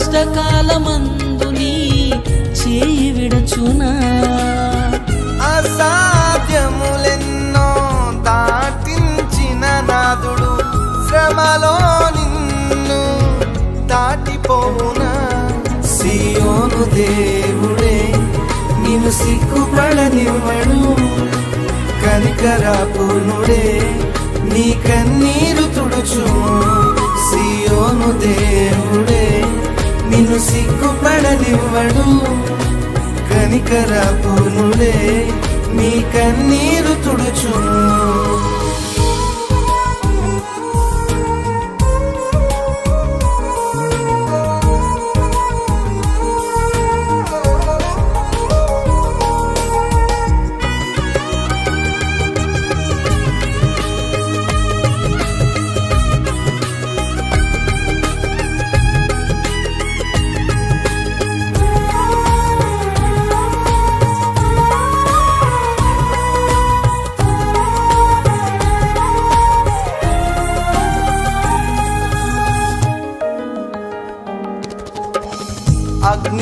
కష్టకాలమందు నీ చేయి విడచునా? అసాధ్యములెన్నో దాటించిన నాదుడు శ్రమలో నిన్ను దాటిపోవునా? సియోను దేవుడే నిన్ను సిగ్గుపడనివ్వడు. కనికరాపునుడే నీ కన్నీరు తుడుచు సియోను దేవుడు సిగ్గుపడనివ్వడు సిగ్గుపడనివ్వడు కనికరాపునుడే నీ కన్నీరు తుడుచును.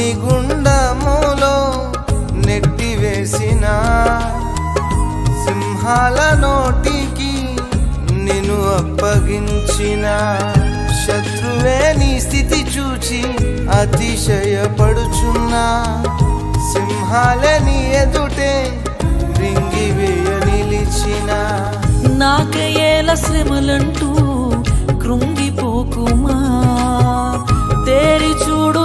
అగ్నిగుండములో నెట్టివేసిన సింహాల నోటికి నిన్ను అప్పగించిన శత్రువే నీ స్థితి చూచి అతిశయపడుచున్నా సింహాలే నీ ఎదుటే రింగివేయ నిలిచిన నాకయేల శ్రమలంటూ కృంగిపోకుమా? తేరి చూడు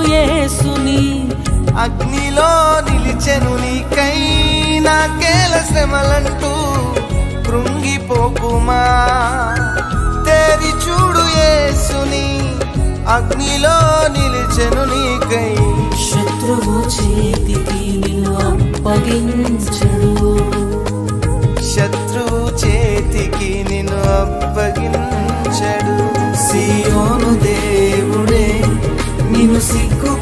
అగ్నిలో నిలిచెను నీకై నాకేల శ్రమలంటూ కృంగిపోకుమా? తేరి చూడు యేసుని అగ్నిలో నిలిచెను నీకై. శత్రువు చేతికి నిన్ను అప్పగించడు శత్రువు చేతికి నిన్ను అప్పగించడు. సియోను దేవుడే నిన్ను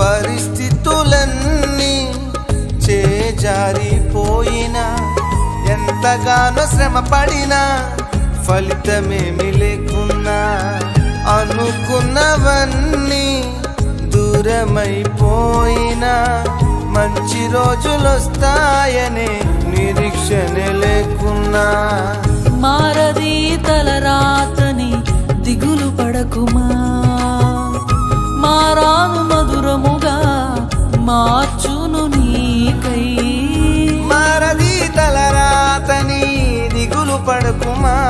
పరిస్థితులన్నీ చేజారిపోయినా ఎంతగానో శ్రమ పడినా ఫలితమేమి లేకున్నా అనుకున్నవన్నీ దూరమైపోయినా మంచి రోజులొస్తాయనే నిరీక్షణ లేకున్నా. మారది తలరాతని దిగులు పడకుమా? మారాను మధురముగా మార్చును నీకై. మారది తలరాతని దిగులు పడుకుమా?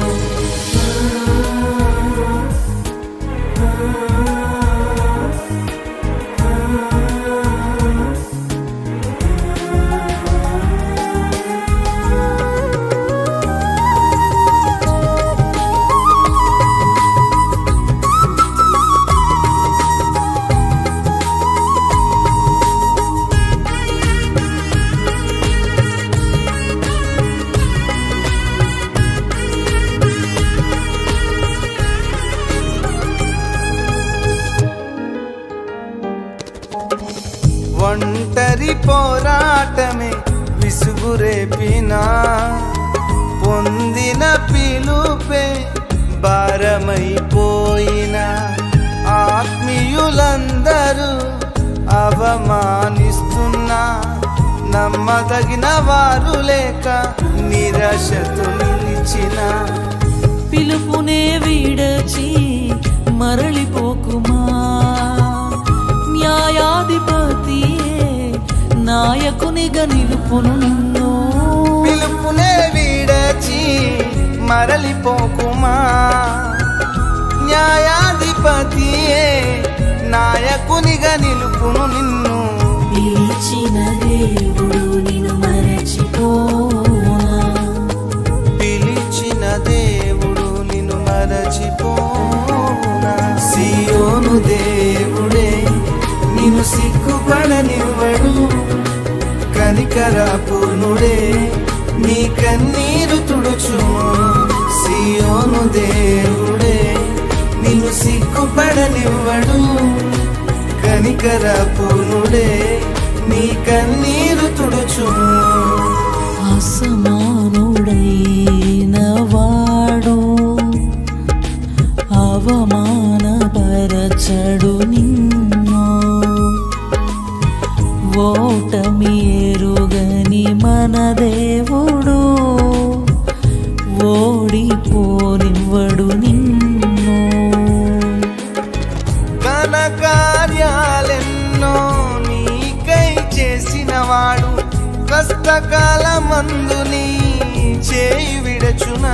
పోరాటమే విసుగురేపినా పొందిన పిలుపే భారమైపోయిన. ఆత్మీయులందరూ అవమానిస్తున్నా. నమ్మదగిన వారు లేక నిరాశతో నిలిచిన. పిలుపునే వీడచి నాయకునిగా నిలుపును నిన్ను. పిలుపునే వీడచి మరలిపోకుమా? న్యాయాధిపతియే నాయకునిగా నిలుపును నిన్ను. పిలిచిన దేవుడు నిన్ను మరచిపోనా? పిలిచిన దేవుడు నిన్ను మరచిపోనా? సియోను దేవుడే నిన్ను సిగ్గుపడనివ్వడు కనికరాపూర్ణుడే నీ కన్నీరు తుడుచును సియోను దేవుడే నిన్ను సిగ్గుపడనివ్వడు. కనికరాపూర్ణుడే నీ కన్నీరు తుడుచును అసమానుడైన ఓటమి ఎరుగని మన దేవుడు ఓడిపోనివ్వడు నిన్ను. ఘన కార్యాలెన్నో నీకై చేసినవాడు కష్టకాలమందు నీ చేయి విడచునా?